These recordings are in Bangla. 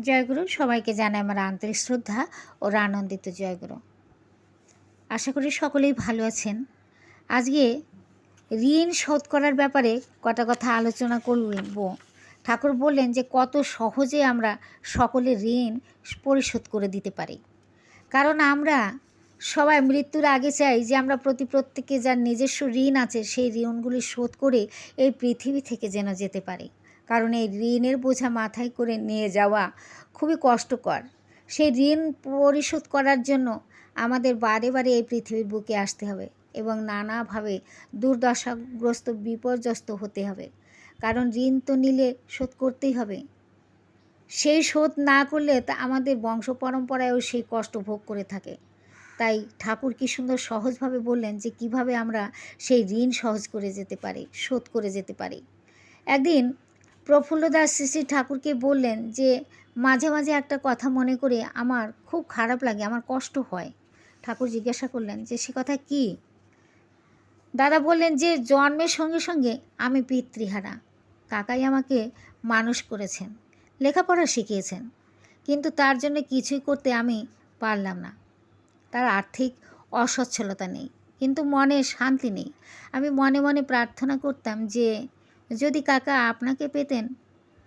জয়গুরু, সবাইকে জানাই আমার আন্তরিক শ্রদ্ধা ও আনন্দিত জয়গুরু। আশা করি সকলেই ভালো আছেন। আজকে ঋণ শোধ করার ব্যাপারে কটা কথা আলোচনা করব। ঠাকুর বললেন যে, কত সহজে আমরা সকলে ঋণ পরিশোধ করে দিতে পারি। কারণ আমরা সবাই মৃত্যুর আগে চাই যে, আমরা প্রতি প্রত্যেকে যার নিজস্ব ঋণ আছে, সেই ঋণগুলি শোধ করে এই পৃথিবী থেকে যেন যেতে পারি। কারণ এই ঋণের বোঝা মাথায় করে নিয়ে যাওয়া খুবই কষ্টকর। সেই ঋণ পরিশোধ করার জন্য আমাদের বারে বারে এই পৃথিবীর বুকে আসতে হবে এবং নানাভাবে দুর্দশাগ্রস্ত, বিপর্যস্ত হতে হবে। কারণ ঋণ তো নিলে শোধ করতেই হবে। সেই শোধ না করলে তা আমাদের বংশ পরম্পরায়ও সেই কষ্ট ভোগ করে থাকে। তাই ঠাকুর কি সুন্দর সহজভাবে বললেন যে কীভাবে আমরা সেই ঋণ সহজ করে যেতে পারি, শোধ করে যেতে পারি। একদিন প্রফুল্লদাস শ্রী শ্রী ঠাকুরকে বললেন যে, মাঝে মাঝে একটা কথা মনে করে আমার খুব খারাপ লাগে, আমার কষ্ট হয়। ঠাকুর জিজ্ঞাসা করলেন, যে সে কথা কি? দাদা বললেন যে, জন্মের সঙ্গে সঙ্গে আমি পিতৃহারা। কাকাই আমাকে মানুষ করেছেন, লেখাপড়া শিখিয়েছেন, কিন্তু তার জন্য কিছুই করতে আমি পারলাম না। তার আর্থিক অসচ্ছলতা নেই, কিন্তু মনে শান্তি নেই। আমি মনে মনে প্রার্থনা করতাম যে যদি কাকা আপনাকে পেতেন,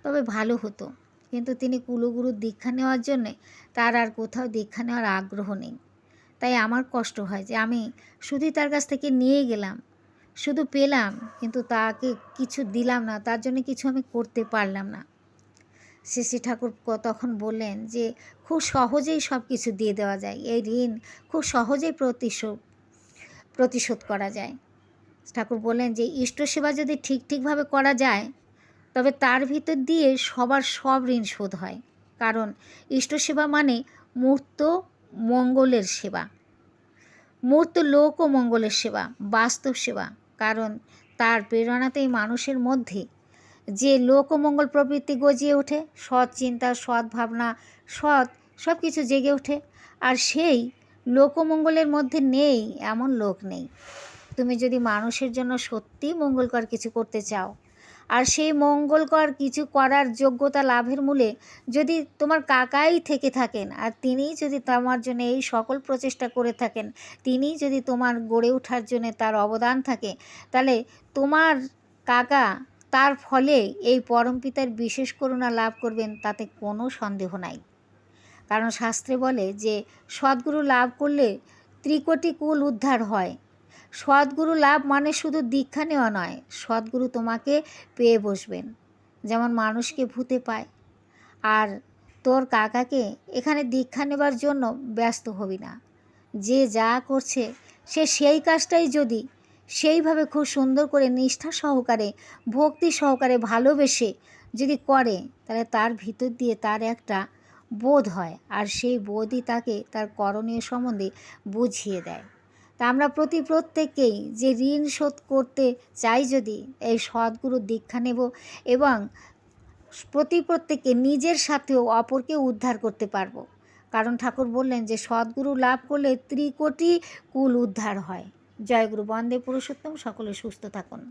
তবে ভালো হতো। কিন্তু তিনি কুলগুরুর দীক্ষা নেওয়ার জন্যে তার আর কোথাও দীক্ষা নেওয়ার আগ্রহ নেই। তাই আমার কষ্ট হয় যে আমি শুধুই তার কাছ থেকে নিয়ে গেলাম। শুধু পেলাম, কিন্তু তাকে কিছু দিলাম না, তার জন্য কিছু আমি করতে পারলাম না। শ্রী ঠাকুর তখন বললেন যে, খুব সহজেই সব কিছু দিয়ে দেওয়া যায়। এই ঋণ খুব সহজেই প্রতিশোধ প্রতিশোধ করা যায়। ঠাকুর বললেন যে ইষ্ট সেবা যদি ঠিক ঠিকভাবে করা যায়, তবে তার ভিতর দিয়ে সবার সব ঋণ শোধ হয়। কারণ ইষ্ট সেবা মানে মূর্ত মঙ্গলের সেবা। মূর্ত লোক ও মঙ্গলের সেবা, বাস্তব সেবা। কারণ তার প্রেরণাতেই মানুষের মধ্যে যে লোকমঙ্গল প্রবৃত্তি গজিয়ে ওঠে, সৎ চিন্তা, সৎ ভাবনা, সৎ সব কিছু জেগে ওঠে। আর সেই লোকমঙ্গলের মধ্যে নেই, এমন লোক নেই। তুমি যদি মানুষের জন্য সত্যি মঙ্গলকর কিছু করতে চাও, আর সেই মঙ্গলকর কিছু করার যোগ্যতা লাভের মূলে যদি তোমার কাকাই থেকে থাকেন আর তিনিই যদি তোমার জন্য এই সকল প্রচেষ্টা করে থাকেন, তিনিই যদি তোমার গড়ে ওঠার জন্য তার অবদান থাকে, তাহলে তোমার কাকা তার ফলে এই পরমপিতার বিশেষ করুণা লাভ করবেন তাতে কোনো সন্দেহ নাই। কারণ শাস্ত্রে বলে যে, সদ্গুরু লাভ করলে ত্রিকোটি কুল উদ্ধার হয় সদ্গুরু লাভ মানে শুধু দীক্ষা নেওয়া নয়, সদ্গুরু তোমাকে পেয়ে বসবেন। যেমন মানুষকে ভূতে পায়। আর তোর কাকাকে এখানে দীক্ষা নেবার জন্য ব্যস্ত হবি না। যে যা করছে, সে সেই কাজটাই যদি সেইভাবে খুব সুন্দর করে নিষ্ঠা সহকারে, ভক্তি সহকারে ভালোবেসে যদি করে, তাহলে তার ভিতর দিয়ে তার একটা বোধ হয়। আর সেই বোধই তাকে তার করণীয় সম্বন্ধে বুঝিয়ে দেয়। তা আমরা প্রতি প্রত্যেকেই যে ঋণ শোধ করতে চাই যদি, এই সদ্গুরু দীক্ষা নেব এবং প্রতি প্রত্যেকে নিজের সাথেও অপরকে উদ্ধার করতে পারব। কারণ ঠাকুর বললেন যে সদ্গুরু লাভ করলে ত্রিকোটি কুল উদ্ধার হয়। জয়গুরু বন্দে পুরুষোত্তম, সকলে সুস্থ থাকুন।